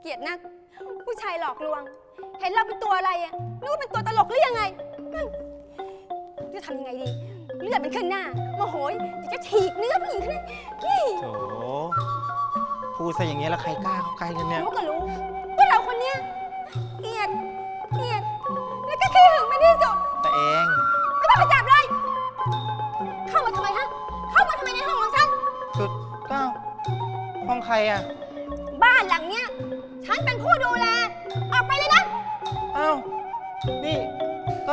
เกลียดนัก ผู้ชายหลอกลวง เห็นเราเป็นตัวอะไรอะนึกว่าเป็นตัวตลกหรือยังไงอืมจะทำยังไงดี เลือดมันขึ้นหน้าโมโหยอยากจะฉีกเนื้อผู้หญิงคนนั้นนี่โถพูดซะอย่างเงี้ยแล้วใครกล้าเข้าใกล้กันเนี่ย รู้ก็รู้ว่าเราคนเนี้ยเกลียดเกลียดแล้วก็ขี้หึงเป็นที่สุด แต่เอง ไม่ต้องไปจับเลย เข้ามาทำไมฮะ เข้ามาทำไมในห้องของฉัน สุดก้าวห้องใครอะ บ้านหลังเนี้ย ฉันเป็นผู้ดูแล ออกไปเลยนะ อ้าว นี่ ก็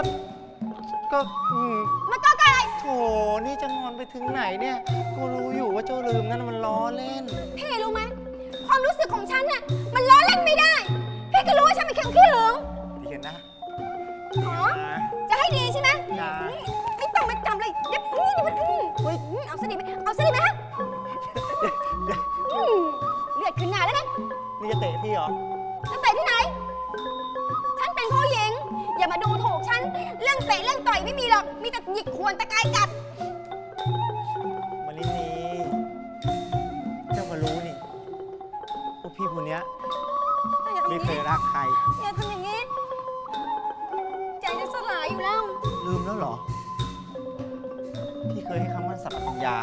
ก็อืมมันก็อะไรโถนี่จะงอนไปถึงไหนเนี่ย กูรู้อยู่ว่าเจ้าลืมนั่นมันล้อเล่น พี่รู้ไหม ความรู้สึกของฉันน่ะ มันล้อเล่นไม่ได้ พี่ก็รู้ว่าฉันเป็นคนขี้หึงพี่เห็นนะอ๋อจะให้ดีใช่ไหมอย่าไม่ต้องมาจำเลยเดี๋ยวนี่เดี๋ยวมันอืมเฮ้ย อืมเอาสนิทไหมเอาสนิทไหมฮ นี่จะเตะพี่เหรอ จะเตะที่ไหน ฉันเป็นผู้หญิง อย่ามาดูถูกฉัน เรื่องเตะเรื่องต่อยไม่มีหรอก มีแต่หยิกควรตะกายกัด มาลินีเจ้าก็รู้นี่ว่าพี่คนเนี้ยอย่าทำอไม่ย่างเคนี้ยรักใคร อย่าทำอย่างนี้ ใจจะสลายอยู่แล้ว ลืมแล้วเหรอ พี่เคยให้คำมั่นสัตย์ปัญญา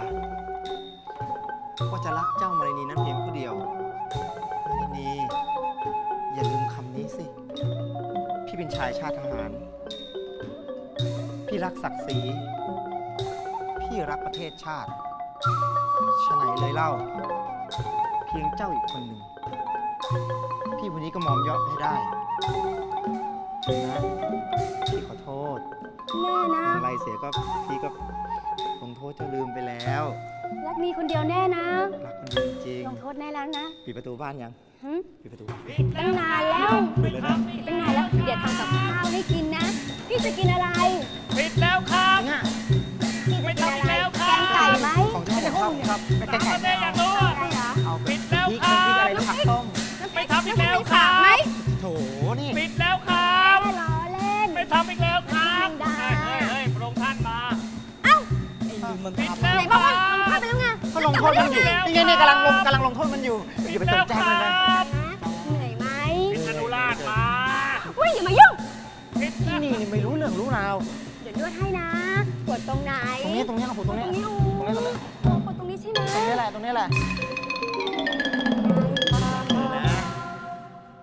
ว่าจะรักเจ้ามารินีนั้นเพียงผู้เดียวมาริ นี อย่าลืมคำนี้สิ พี่เป็นชายชาติทหาร พี่รักศักดิ์ศรี พี่รักประเทศชาติฉะไหนเลยเล่า เพียงเจ้าอีกคนหนึ่ง พี่วันนี้ก็มอมยอมให้ได้นะพี่ขอโทษแน่นะ อะไรเสียก็พี่ก็ลงโทษเจ้าลืมไปแล้ว รักมีคนเดียวแน่นะ รักคนเดียวจริงลงโทษแน่แล้วนะ ปิดประตูบ้านยัง หึปิดประตูตั้งนานแล้วปิดเลยนะตั้งนานแล้ว เดี๋ยวทำกับข้าวให้กินนะ พี่จะกินอะไรปิดแล้วครับเนี่ยพี่จะกินอะไรไม่ต้องแล้วคแกรับงไก่ไหมของชอบของชอบครับแกงไก่แม่อยากรู้อะใช่เหรอเอาปิดแล้วพริกครัพริกอะไรบนะผักต้มไม่ทำอีกแล้วน้ำพริกผักไหมโถนี่ปิดแล้วครับแค่ล้อเล่น ไม่ทำอีกแล้วครับไม่ได้ เฮ้ยเฮ้ยเฮ้ยพระองค์ท่านมา เอ้ามันปิดทำแล้วไหนคบอกรัว่าทำบไปแล้วไงก็ลงโทษมันอยู่แล้วนี่ไงนี่กำลังลงกำลังลงโทษมันอยู่อย่าไปสนใจมันเล วนวดให้นะปวดตรงไหนตรงนี้ตรงนี้โอ้โหตรงนี้ตรงนี้ตรงนี้ตรงนี้โอ้ปวดตรงนี้ใช่ไหมตรงนี้แหละตรงนี้แหละ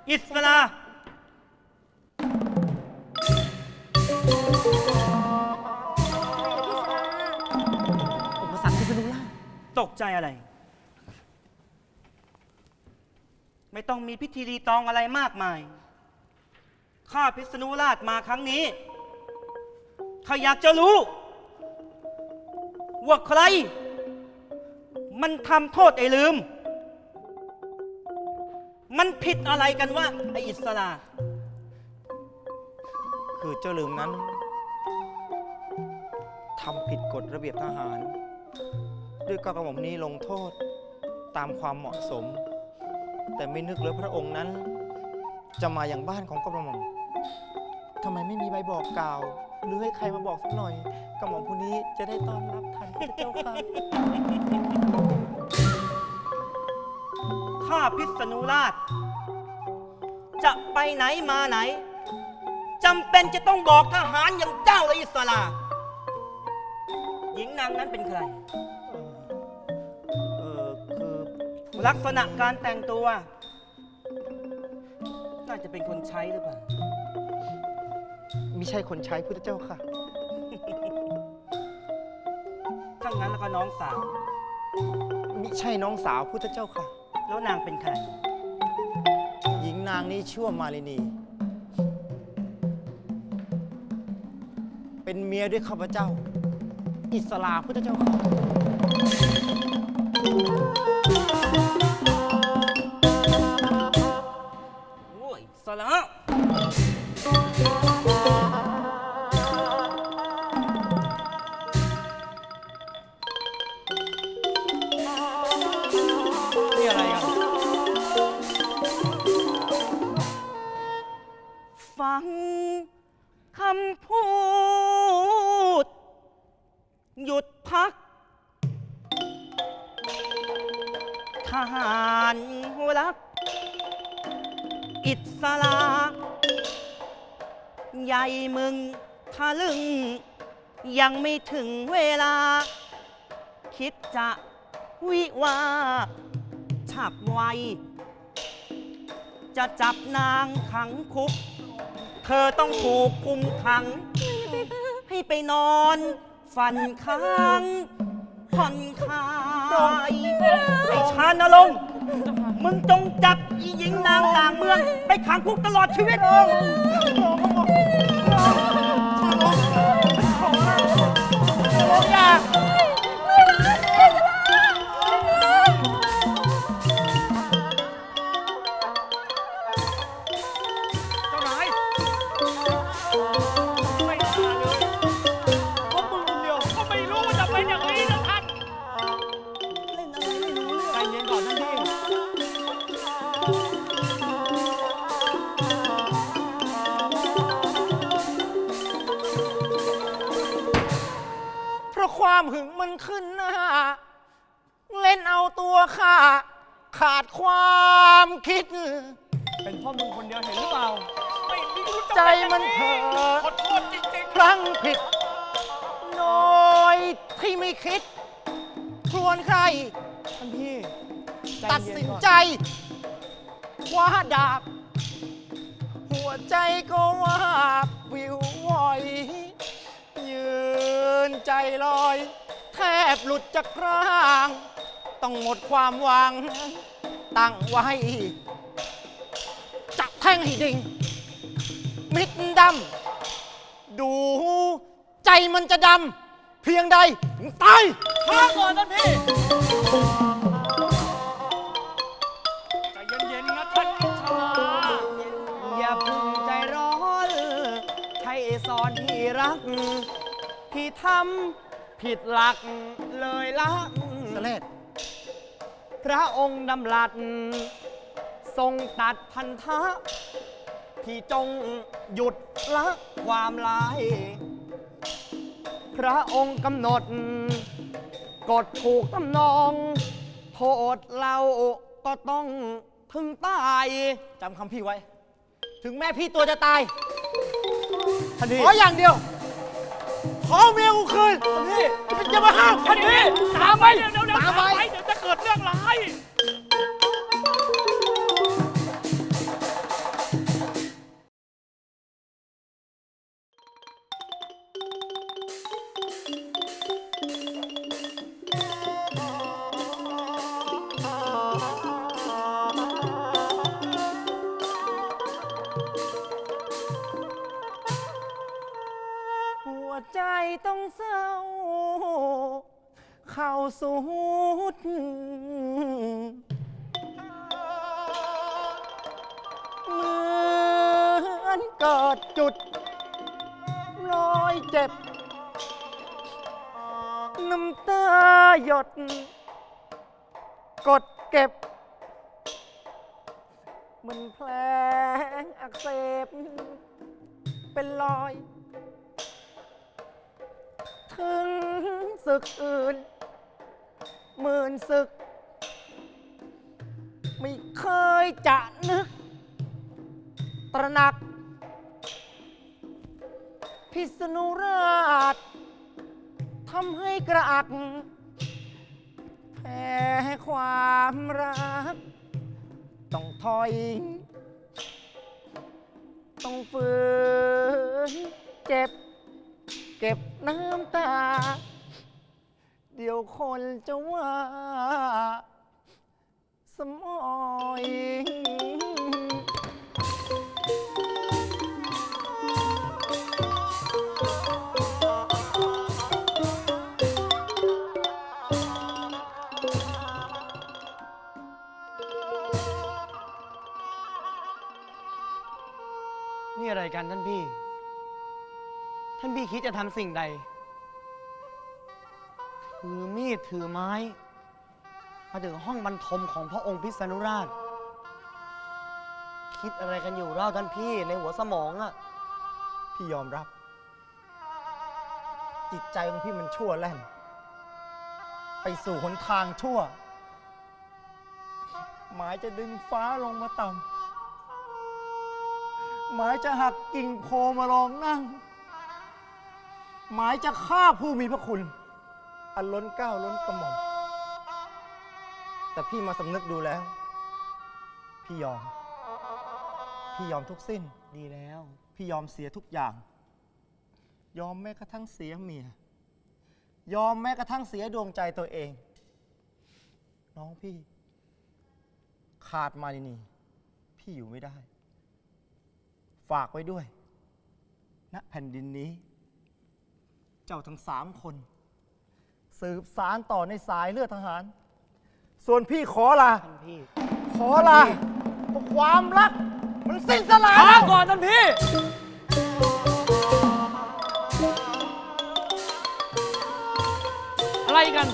อิสระอุปสรรคที่ไม่รู้ล่าตกใจอะไร ไม่ต้องมีพิธีรีตองอะไรมากมาย ข้าพิษณุราชมาครั้งนี้ ข้าอยากจะรู้ ว่าใคร มันทำโทษไอ้ลืม มันผิดอะไรกันวะไอ้อิสระคือเจ้าลืมนั้นทำผิดกฎระเบียบทหาร ด้วยก็กระหม่อมนี้ลงโทษตามความเหมาะสม แต่ไม่นึกเลยพระองค์นั้น จะมาอย่างบ้านของกระหม่อมทำไมไม่มีใบบอกกล่าว หรือให้ใครมาบอกสักหน่อยกระหม่อมผู้นี้จะได้ต้อนรับทันพระเจ้าค่ะข้าพิษณุราช จะไปไหนมาไหนจำเป็นจะต้องบอกทหารอย่างเจ้าและอิสระ หญิงนางนั้นเป็นใคร เออคือลักษณะการแต่งตัว น่าจะเป็นคนใช้หรือเปล่า มิใช่คนใช้พุทธเจ้าค่ะ ถ้างั้นแล้วก็น้องสาว มิใช่น้องสาวพุทธเจ้าค่ะ แล้วนางเป็นใคร หญิงนางนี้ชื่อว่ามาลินี เป็นเมียด้วยข้าพเจ้า อิสลาพุทธเจ้าค่ะ ฟังคำพูด หยุดพัก ทหารรักอิสระใหญ่มึงทะลึง ยังไม่ถึงเวลา คิดจะวิวาฉับไว จะจับนางขังคุก เธอต้องถูกคุมขัง ให้ไปนอน ฝันค้างผ่อนคลายไอ้ชานลงค์มึงจงจับอีหญิงนางต่างเมือง ไปขังคุกตลอดชีวิตองเจ้ มันขึ้นหน้า เล่นเอาตัวข้าขาดความคิด เป็นพ่อมึงคนเดียวเห็นหรือเปล่า ไม่มีรู้ใจมันเถอะขอโทษจริงพลั้งผิด น้อยที่ไม่คิด ครวนใคร ท่านพี่ตัดสินใจคว้าดาบ หัวใจก็ว่าบวิววอย ยืนใจลอย บหลุดจากร่าง ต้องหมดความหวัง ตั้งไว้จับแท่งให้ดิ่งมิดดำ ดูใจมันจะดำ เพียงใดถึงตายข้าก่อนท่านพี่ใจเย็นๆนะท่านอิสลาอย่าเพึ่งใจร้อน ใช่สอนพี่รักพี่ทำ ผิดหลักเลยละสเลดพระองค์ดำรัส ทรงตัดพันธะพี่จงหยุดละความร้าย พระองค์กำหนด กฎถูกตำนอง โทษเราก็ต้องถึงตายจำคำพี่ไว้ ถึงแม่พี่ตัวจะตายท่านพี่ขออย่างเดียว ขอเมียกูคืนพี่อย่ามาห้ามท่านพี่ ตามไปเดี๋ยวเดี๋ยวตามไปเดี๋ยวจะเกิดเรื่องร้าย จุดรอยเจ็บ น้ำตาหยด กดเก็บมันแผลอักเสบ เป็นรอย ถึงศึกอื่น หมื่นศึก ไม่เคยจะนึก ตระหนัก พิษณุราชทำให้กระอักแพ้ความรัก ต้องถอย ต้องฝืนเจ็บ เก็บน้ำตา เดี๋ยวคนจะว่า สมอย อะไรกันท่านพี่ ท่านพี่คิดจะทำสิ่งใด ถือมีดถือไม้ มาถึงห้องบรรทมของพระองค์พิษณุราช คิดอะไรกันอยู่เล่าท่านพี่ในหัวสมองอะพี่ยอมรับ จิตใจของพี่มันชั่วแล่น ไปสู่หนทางชั่ว หมายจะดึงฟ้าลงมาต่ำ หมายจะหักกิ่งโพมาลองนั่ง หมายจะฆ่าผู้มีพระคุณ อันล้นเกล้าล้นกระหม่อม แต่พี่มาสำนึกดูแล้ว พี่ยอม พี่ยอมทุกสิ้น ดีแล้ว พี่ยอมเสียทุกอย่าง ยอมแม้กระทั่งเสียเมีย ยอมแม้กระทั่งเสียดวงใจตัวเอง น้องพี่ ขาดมานีนี่พี่อยู่ไม่ได้ ฝากไว้ด้วยณแผ่นดินนี้ เจ้าทั้งสามคน สืบสารต่อในสายเลือดทหาร ส่วนพี่ขอลา ท่านพี่ขอลาเพราะความรัก มันสิ้นสลายช้าแล้วก่อนท่านพี่ อะไรกัน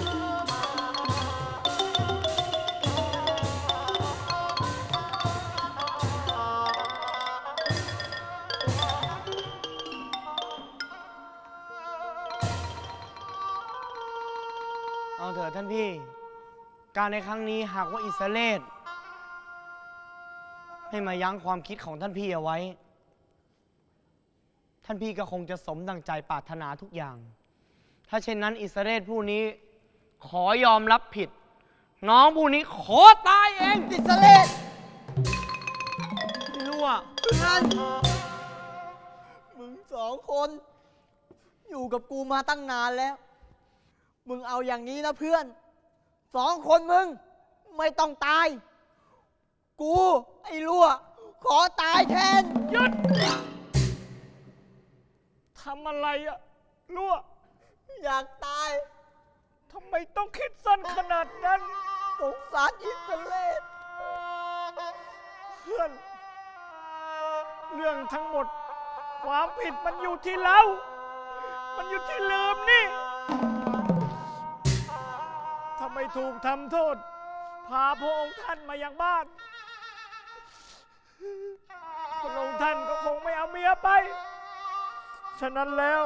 การในครั้งนี้หากว่าอิสราเลตให้มายั้งความคิดของท่านพี่เอาไว้ ท่านพี่ก็คงจะสมดังใจปรารถนาทุกอย่าง ถ้าเช่นนั้นอิสราเลตผู้นี้ขอยอมรับผิด น้องผู้นี้ขอตายเองอิสราเลตไม่รู้อะนั่นมึงสองคน อยู่กับกูมาตั้งนานแล้ว มึงเอาอย่างนี้นะเพื่อน สองคนมึง ไม่ต้องตาย กู ไอ้รั่ว ขอตายแทน หยุดทำอะไรอะรั่วอยากตาย ทำไมต้องคิดสั้นขนาดนั้น สงสารอิสราเลตเพื่อน เรื่องทั้งหมด ความผิดมันอยู่ที่เรา มันอยู่ที่ลืมนี่ทำ ไมถูกทำโทษ พาพระองค์ท่านมายังบ้าน พระองค์ท่านก็คงไม่เอาเมียไป ฉะนั้นแล้ว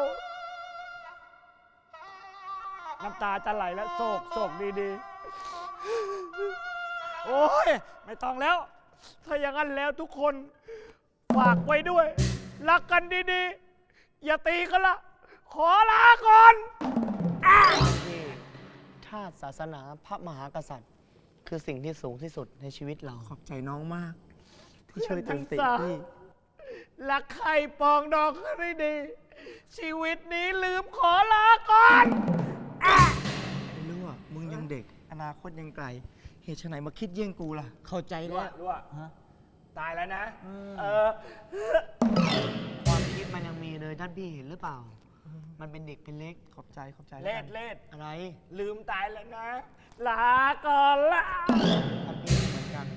น้ำตาจะไหลแล้วโศกโศกดีๆ โอ้ย ไม่ต้องแล้ว ถ้าอย่างนั้นแล้วทุกคน ฝากไว้ด้วย รักกันดีๆ อย่าตีกันละ ขอลาก่อน ชาติศาสนาพระมหากษัตริย์ คือสิ่งที่สูงที่สุดในชีวิตเรา ขอบใจน้องมาก ที่ช่วยเตือนสติเพื่อนทั้งสามพี่รักใครปองดองกันดี ชีวิตนี้ลืมขอลาก่อนไม่รู้อะมึงยังเด็ก อนาคตยังไกล เหตุไฉนมาคิดเยี่ยงกูล่ะ เข้าใจรั่แล้ววรั่วตายแล้วนะ เออ ความคิดมันยังมีเลยท่านพี่เห็นหรือเปล่า มันเป็นเด็กเป็นเล็กขอบใจขอบใจเลแล้วกัดนเลดอะไรลืมตายแล้วนะ ลาก่อนละท่านพี่เหมือนกัน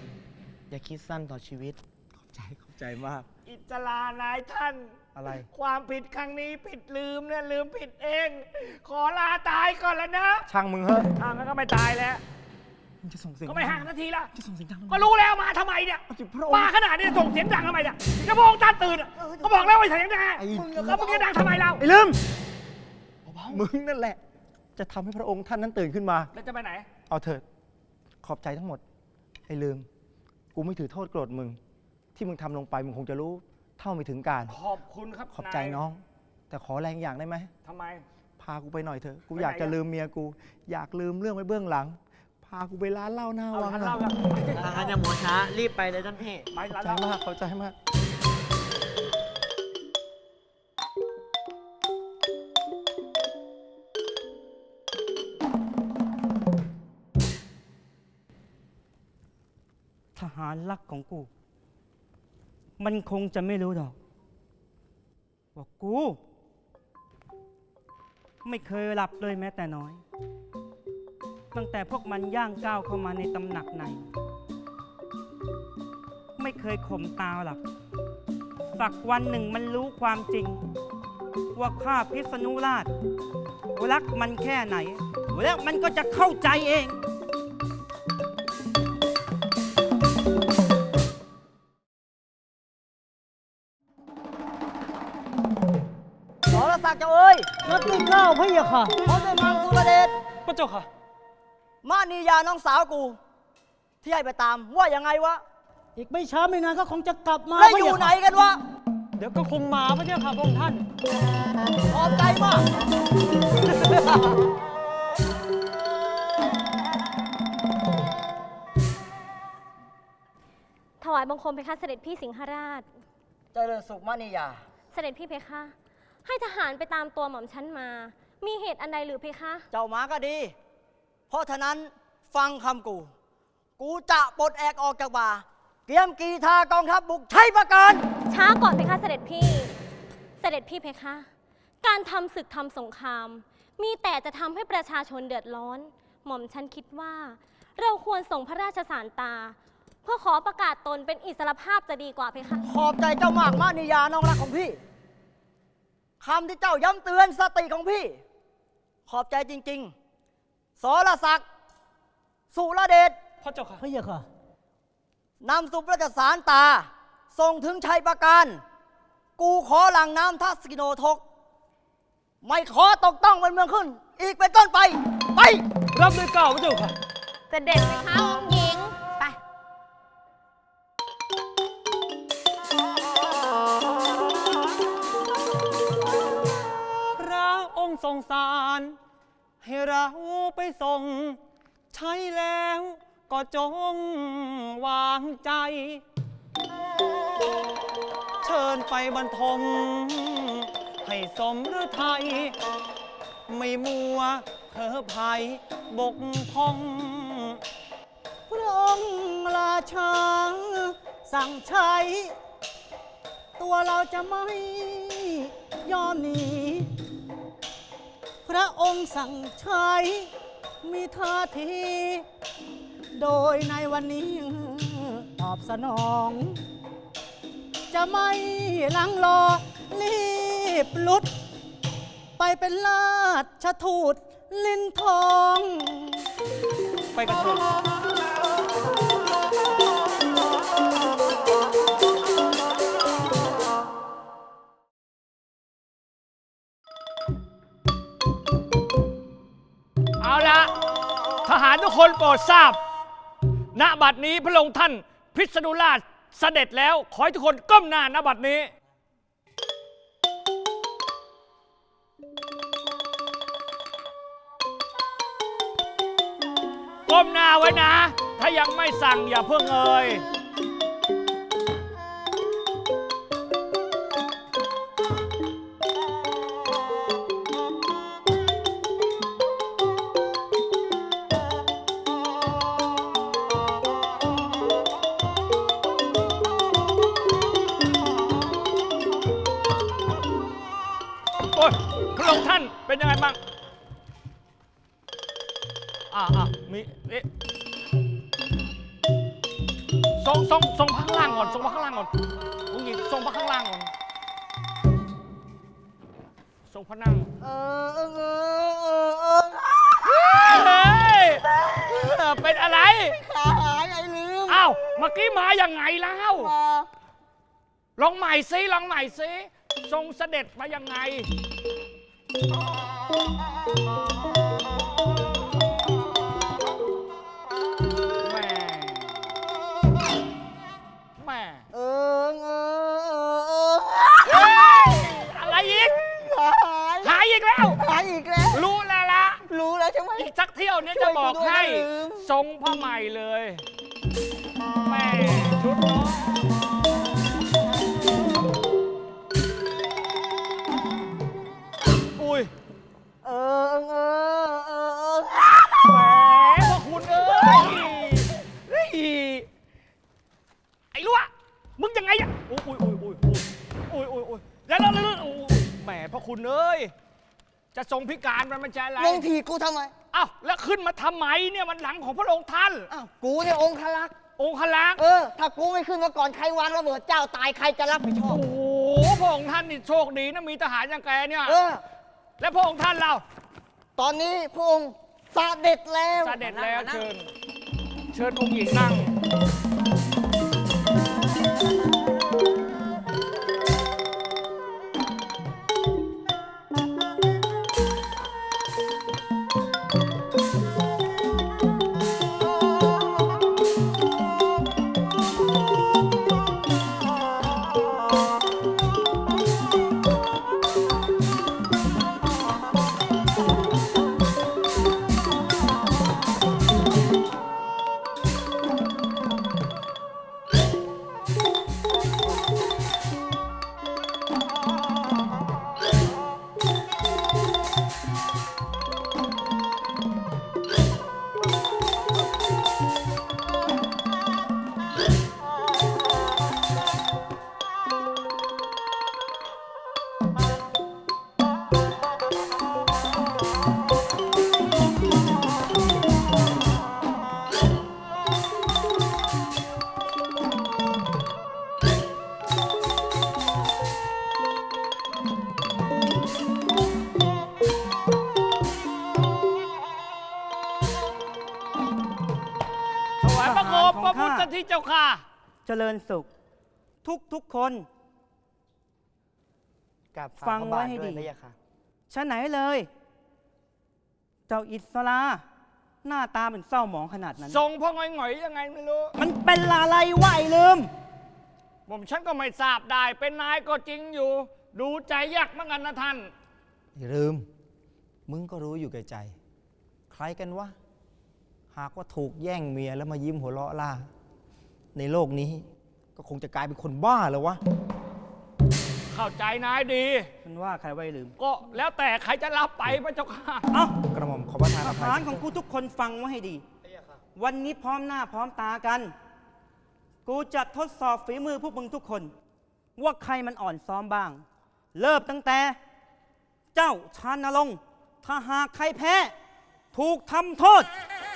อย่าคิดสั้นต่อชีวิต ขอบใจขอบใจมาก อิจลานายท่าน อะไร ความผิดครั้งนี้ผิดลืมเนี่ยลืมผิดเอง ขอลาตายก่อนแล้วนะช่างมึงเหอะอ้าวงั้นก็ไม่ตายแล้ว มึงจะส่งเสียงก็ไม่ห่างนาทีละ จะส่งเสียงดังทำไม ก็รู้แล้วมาทำไมเนี่ย เอาสิพระองค์ มาขนาดนี้ส่งเสียงดังทำไมเนี่ยจะมองท่านตื่นอะก็บอกแล้วว่าเสียงดังไอ้ แล้วมึงจะดังทำไมเรา ไอ้ลืมมึงนั่นแหละ จะทำให้พระองค์ท่านนั้นตื่นขึ้นมา แล้วจะไปไหน เอาเถิด ขอบใจทั้งหมด ไอ้ลืม กูไม่ถือโทษโกรธมึง ที่มึงทำลงไปมึงคงจะรู้ เท่าไม่ถึงการ ขอบคุณครับขอบใจายน้อง แต่ขอแรงอย่างได้ไหม ทำไม พากูไปหน่อยเถอะ กูไปไหนอยากจะอะลืมเมียกู อยากลืมเรื่องไว้เบื้องหลัง พากูไปร้านเหล้าหน้าเอาวังทันอะเล่าครับถ้างั้นอย่ามัวช้ารีบไปเลยท่านพี่ไปขอร้าบนใจเหล้ามากขอบใจมากทหารรักของกู มันคงจะไม่รู้ดอกว่ากู ไม่เคยหลับเลยแม้แต่น้อย ตั้งแต่พวกมันย่างก้าวเข้ามาในตำหนักในไม่เคยข่มตาหลับสักวันหนึ่งมันรู้ความจริง ว่าข้าพิษณุราช รักมันแค่ไหน แล้วมันก็จะเข้าใจเองสรศักดิ์เจ้าเอ้ยนับตึงเก้าพี่อะค่ะพร้อมด้วยมังสุรเดชพระเจ้าค่ะ มานียาน้องสาวกู ที่ให้ไปตามว่ายังไงวะอีกไม่ช้าไม่นานก็คงจะกลับมาแล้วพระอยู่เาไหนค่ะกันวะเดี๋ยวก็คงมาพระเจ้าค่ะพระองค์ท่าน ขอบใจมาก ถวายบังคมเพคะเสด็จพี่สิงหราช เจริญสุขมานิยา เสด็จพี่เพคะ ให้ทหารไปตามตัวหม่อมฉันมา มีเหตุอันใดหรือเพคะ เจ้ามาก็ดี เพราะฉะนั้นฟังคำกู กูจะปลดแอกออกจากบ่า เตรียมกีทากองทัพบุกใช้ประการช้าก่อนเพคะเสด็จพี่ เสด็จพี่เพคะ การทำศึกทำสงคราม มีแต่จะทำให้ประชาชนเดือดร้อน หม่อมฉันคิดว่า เราควรส่งพระราชสารตา เพื่อขอประกาศตนเป็นอิสรภาพจะดีกว่าเพคะ ขอบใจเจ้ามากมานิยาน้องรักของพี่คำที่เจ้าย้ำเตือนสติของพี่ ขอบใจจริง ๆ สรศักดิ์สุรเดชพระเจ้าค่ะ พระเยาค่ะ นำสุพระราชสารตาส่งถึงชัยประการ กูขอหลังน้ำทัสกิโนทก ไม่ขอตกต้องเป็นเมืองขึ้น อีกเป็นต้นไป ไป รับด้วยเกล้าพระเจ้าค่ะ เสด็จเพคะองค์หญิง ไป พระองค์ทรงสาร ให้เราไปส่ง ใช้แล้วก็จงวางใจ เชิญไปบรรทม ให้สมฤทัยไม่มัวเพอภัยบกพองพระองค์ราชาสั่งใช้ ตัวเราจะไม่ยอมหนี พระองค์สั่งใช้มีท่าที โดยในวันนี้ตอบสนอง จะไม่ลังรอรีบลุด ไปเป็นราชทูตลินทอง ไปกันเถอะานทุกคนโปรดทราบ ณ บัดนี้พระองค์ท่านพิษณุราชเสด็จแล้ว ขอให้ทุกคนก้มหน้าณบัดนี้ ก้มหน้าไว้นะ ถ้ายังไม่สั่งอย่าเพิ่งเอ่ย แล้วมาลองใหม่ซิลองใหม่ซิทรงเสด็จมายังไงแม่แม่เออเออเออเฮ้ยอะไรอีกขาหายหายอีกแล้ว หายอีกแล้ว รู้แล้วละ รู้แล้วใช่ไหม อีกสักเที่ยวนี้จะบอกให้ช่วยกูด้วยนะลืม ทรงผ้าใหม่เลยแม่ ชุดน้องอุ้ยเออเออเออเออแหมพระคุณเอ้ยเฮ้ยไอ้ล้วมึงยังไงอะอุ้ยอุ้ยอุ้ยอุ้ยอุ้ยอุ้ยอุ้ยแล้วแล้วแล้วอุ้ยแหมพระคุณเอ้ยจะทรงพิการมันมันจะอะไรมึงถีบกูทำไมอ้าวแล้วขึ้นมาทำไมเนี่ยมันหลังของพระองค์ท่าน อ้าวกูเนี่ยองคลักษ์ องคลักษ์เออ ถ้ากูไม่ขึ้นมาก่อนใครวางระเบิดเจ้าตายใครจะรับผิดชอบโอ้โหพระองค์ท่านนี่โชคดีนะมีทหารอย่างแกเนี่ย เออ แล้วพระองค์ท่านเราตอนนี้พระองค์เสด็จแล้ว เสด็จแล้วเชิญ เชิญองค์หญิงนั่ง ถวายพระโคมพระพุทธที่เจ้าค่ะ เจริญสุข ทุกทุกคน กับฟังไว้ให้ดีพระยาค่ะชะไหนเลย เจ้าอิสลาหน้าตาเป็นเศร้าหมองขนาดนั้น ทรงพ่อหงอยๆยังไงไม่รู้ มันเป็นอะไรวะไอ้ลืม ผมฉันก็ไม่ทราบได้ เป็นนายก็จริงอยู่ ดูใจยากเหมือนกันนะท่าน อย่าลืม มึงก็รู้อยู่แก่ใจ ใครกันวะ หากว่าถูกแย่งเมียแล้วมายิ้มหัวเราะล่า ในโลกนี้ก็คงจะกลายเป็นคนบ้าแล้ววะ เข้าใจนายดี มันว่าใครไว้ลืม ก็แล้วแต่ใครจะรับไปพระเจ้าค่ะ เอ้ากระหม่อมขอประทานทอภัหายรของกูทุกคนฟังไว้ให้ดี วันนี้พร้อมหน้าพร้อมตากัน กูจะทดสอบฝีมือพวกมึงทุกคน ว่าใครมันอ่อนซ้อมบ้าง เริ่มตั้งแต่ เจ้าชานลงค์ถ้าหากใครแพ้ ถูกทำโทษ